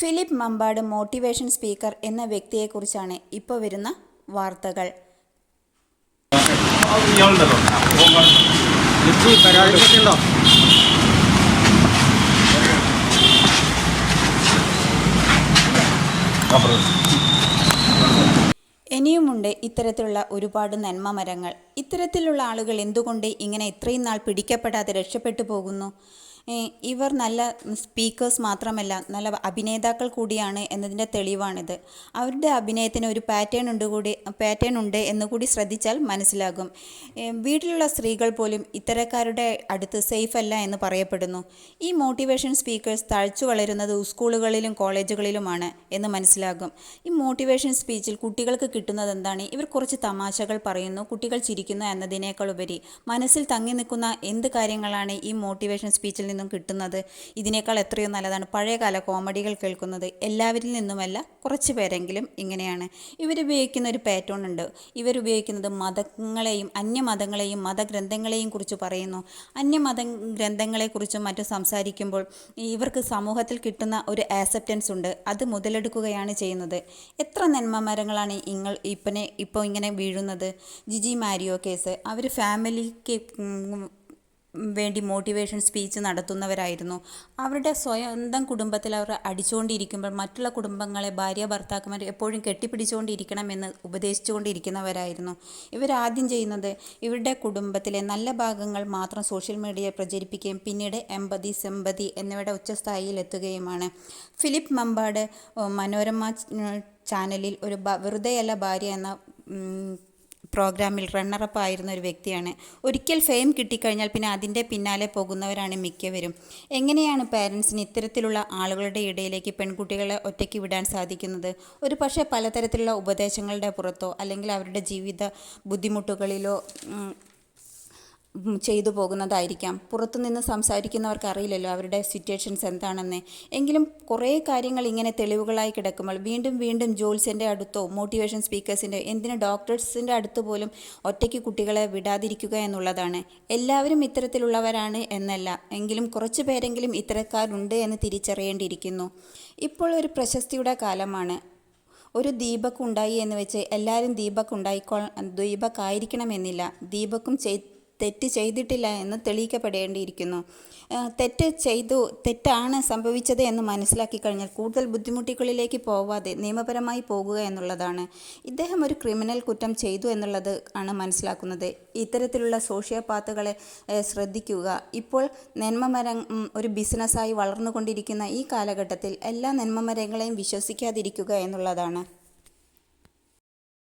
Philip Mambad motivation speaker എന്ന വ്യക്തിയെക്കുറിച്ചാണ് ഇപ്പോൾ വരുന്ന വാർത്തകൾ. ഇനിയുമുണ്ട് ഇത്തരത്തിലുള്ള ഒരുപാട് നന്മ മരങ്ങൾ. ഇത്തരത്തിലുള്ള ആളുകൾ എന്തുകൊണ്ട് ഇങ്ങനെ ഇത്രയും നാൾ പിടിക്കപ്പെടാതെ രക്ഷപ്പെട്ടു പോകുന്നു? ഇവർ നല്ല സ്പീക്കേഴ്സ് മാത്രമല്ല നല്ല അഭിനേതാക്കൾ കൂടിയാണ് എന്നതിന്റെ തെളിവാണിത്. അവരുടെ അഭിനയത്തിന് ഒരു പാറ്റേൺ ഉണ്ട് കൂടി പാറ്റേൺ ഉണ്ട് എന്ന് കൂടി ശ്രദ്ധിച്ചാൽ മനസ്സിലാകും. വീട്ടിലുള്ള സ്ത്രീകൾ പോലും ഇത്തരക്കാരുടെ അടുത്ത് സേഫ് അല്ല എന്ന് പറയപ്പെടുന്നു. ഈ മോട്ടിവേഷൻ സ്പീക്കേഴ്സ് തഴച്ചു വളരുന്നത് സ്കൂളുകളിലും കോളേജുകളിലുമാണ് എന്ന് മനസ്സിലാകും. ഈ മോട്ടിവേഷൻ സ്പീച്ചിൽ കുട്ടികൾക്ക് കിട്ടുന്നത് എന്താണ്? ഇവർ കുറച്ച് തമാശകൾ പറയുന്നു കുട്ടികൾ ചിരിക്കുന്നു എന്നതിനേക്കാൾ ഉപരി മനസ്സിൽ തങ്ങി നിൽക്കുന്ന എന്ത് കാര്യങ്ങളാണ് ഈ മോട്ടിവേഷൻ സ്പീച്ചിൽ നിന്നും കിട്ടുന്നത് ഇതിനേക്കാൾ എത്രയോ നല്ലതാണ്. പഴയകാല കോമഡികൾ കേൾക്കുന്നത് എല്ലാവരിൽ നിന്നുമല്ല കുറച്ച് പേരെങ്കിലും ഇങ്ങനെയാണ്. ഇവരുപയോഗിക്കുന്ന ഒരു പാറ്റേൺ ഉണ്ട്. ഇവരുപയോഗിക്കുന്നത് മതങ്ങളെയും അന്യമതങ്ങളെയും മതഗ്രന്ഥങ്ങളെയും കുറിച്ച് പറയുന്നു. അന്യമത ഗ്രന്ഥങ്ങളെക്കുറിച്ചും മറ്റും സംസാരിക്കുമ്പോൾ ഇവർക്ക് സമൂഹത്തിൽ കിട്ടുന്ന ഒരു ആക്സെപ്റ്റൻസ് ഉണ്ട്. അത് മുതലെടുക്കുകയാണ് ചെയ്യുന്നത്. എത്ര നന്മമരങ്ങളാണ് ഇങ്ങൾ ഇപ്പനെ ഇപ്പോൾ ഇങ്ങനെ വീഴുന്നത്? Jiji Mario case. അവർ ഫാമിലിക്ക് വേണ്ടി മോട്ടിവേഷൻ സ്പീച്ച് നടത്തുന്നവരായിരുന്നു. അവരുടെ സ്വന്തം കുടുംബത്തിൽ അവർ അടിച്ചുകൊണ്ടിരിക്കുമ്പോൾ മറ്റുള്ള കുടുംബങ്ങളെ ഭാര്യ ഭർത്താക്കന്മാർ എപ്പോഴും കെട്ടിപ്പിടിച്ചുകൊണ്ടിരിക്കണമെന്ന് ഉപദേശിച്ചുകൊണ്ടിരിക്കുന്നവരായിരുന്നു. ഇവരാദ്യം ചെയ്യുന്നത് ഇവരുടെ കുടുംബത്തിലെ നല്ല ഭാഗങ്ങൾ മാത്രം സോഷ്യൽ മീഡിയയിൽ പ്രചരിപ്പിക്കുകയും പിന്നീട് എമ്പതി സെമ്പതി എന്നിവയുടെ ഉച്ചസ്ഥായിയിൽ എത്തുകയുമാണ്. ഫിലിപ്പ് മമ്പാട് മനോരമ ചാനലിൽ ഒരു വെറുതെയല്ല ഭാര്യ എന്ന പ്രോഗ്രാമിൽ റണ്ണറപ്പ് ആയിരുന്ന ഒരു വ്യക്തിയാണ്. ഒരിക്കൽ ഫെയിം കിട്ടിക്കഴിഞ്ഞാൽ പിന്നെ അതിന്റെ പിന്നാലെ പോകുന്നവരാണ് മിക്കവരും. എങ്ങനെയാണ് പാരൻസിന് ഇത്തരത്തിലുള്ള ആളുകളുടെ ഇടയിലേക്ക് പെൺകുട്ടികളെ ഒറ്റയ്ക്ക് വിടാൻ സാധിക്കുന്നത്? ഒരു പക്ഷേ പലതരത്തിലുള്ള ഉപദേശങ്ങളുടെ പുറത്തോ അല്ലെങ്കിൽ അവരുടെ ജീവിത ബുദ്ധിമുട്ടുകളിലോ ചെയ്തു പോകുന്നതായിരിക്കാം. പുറത്തുനിന്ന് സംസാരിക്കുന്നവർക്ക് അറിയില്ലല്ലോ അവരുടെ സിറ്റുവേഷൻസ് എന്താണെന്ന്. എങ്കിലും കുറേ കാര്യങ്ങൾ ഇങ്ങനെ തെളിവുകളായി കിടക്കുമ്പോൾ വീണ്ടും വീണ്ടും ജോൽസിന്റെ അടുത്തോ മോട്ടിവേഷൻ സ്പീക്കേഴ്സിന്റെ എന്തിന് ഡോക്ടേഴ്സിന്റെ അടുത്ത് പോലും ഒറ്റയ്ക്ക് കുട്ടികളെ വിടാതിരിക്കുക എന്നുള്ളതാണ്. എല്ലാവരും ഇത്തരത്തിലുള്ളവരാണ് എന്നല്ല. എങ്കിലും കുറച്ച് പേരെങ്കിലും ഇത്തരക്കാരുണ്ട് എന്ന് തിരിച്ചറിയേണ്ടിയിരിക്കുന്നു. ഇപ്പോൾ ഒരു പ്രശസ്തിയുടെ കാലമാണ്. ഒരു ദീപക് ഉണ്ടായി എന്ന് വെച്ച് എല്ലാവരും ദീപക് ഉണ്ടായിക്കോ ദീപക് ആയിരിക്കണമെന്നില്ല ദീപക്കും ചെയ് തെറ്റ് ചെയ്തിട്ടില്ല എന്ന് തെളിയിക്കപ്പെടേണ്ടിയിരിക്കുന്നു. തെറ്റ് ചെയ്തു തെറ്റാണ് സംഭവിച്ചത് എന്ന് മനസ്സിലാക്കി കഴിഞ്ഞാൽ കൂടുതൽ ബുദ്ധിമുട്ടുകളിലേക്ക് പോവാതെ നിയമപരമായി പോകുക എന്നുള്ളതാണ്. ഇദ്ദേഹം ഒരു ക്രിമിനൽ കുറ്റം ചെയ്തു എന്നുള്ളത് ആണ് മനസ്സിലാക്കുന്നത്. ഇത്തരത്തിലുള്ള സോഷ്യോപാത്തുകളെ പാത്തുകളെ ശ്രദ്ധിക്കുക. ഇപ്പോൾ നന്മമരം ഒരു ബിസിനസ്സായി വളർന്നുകൊണ്ടിരിക്കുന്ന ഈ കാലഘട്ടത്തിൽ എല്ലാ നന്മമരങ്ങളെയും വിശ്വസിക്കാതിരിക്കുക എന്നുള്ളതാണ്.